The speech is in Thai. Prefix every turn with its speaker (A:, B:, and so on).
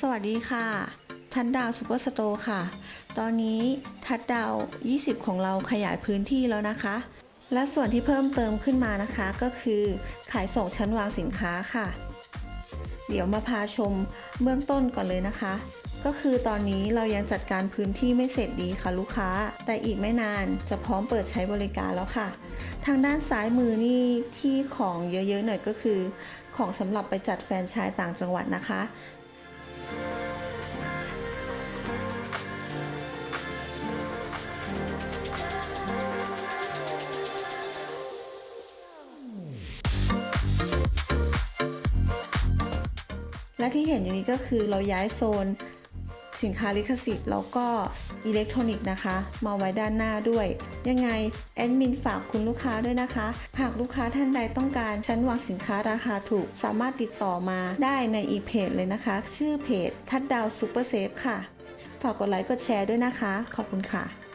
A: สวัสดีค่ะ ทัดดาวซูเปอร์สโตร์ค่ะ ตอนนี้ทัดดาว 20 ของเราขยายพื้นที่แล้วนะคะ และส่วนที่เพิ่มเติมขึ้นมานะคะ ก็คือขายส่งชั้นวางสินค้าค่ะ เดี๋ยวมาพาชมเบื้องต้นก่อนเลยนะคะ ก็คือตอนนี้เรายังจัดการพื้นที่ไม่เสร็จดีค่ะลูกค้า แต่อีกไม่นานจะพร้อมเปิดใช้บริการแล้วค่ะ ทางด้านซ้ายมือนี่ที่ของเยอะๆหน่อยก็คือ ของสำหรับไปจัดแฟนชายต่างจังหวัดนะคะ และที่เห็นอยู่นี้ก็คือเราย้ายโซน สินค้าลิขสิทธิ์แล้วก็อิเล็กทรอนิกส์นะคะ มาไว้ด้านหน้าด้วย ยังไงแอดมินฝากคุณลูกค้าด้วยนะคะ หากลูกค้าท่านใดต้องการชั้นวางสินค้าราคาถูก สามารถติดต่อมาได้ในอีเพจเลยนะคะ ชื่อเพจทัดดาวซูเปอร์เซฟค่ะ ฝากกดไลค์กดแชร์ด้วยนะคะ ขอบคุณค่ะ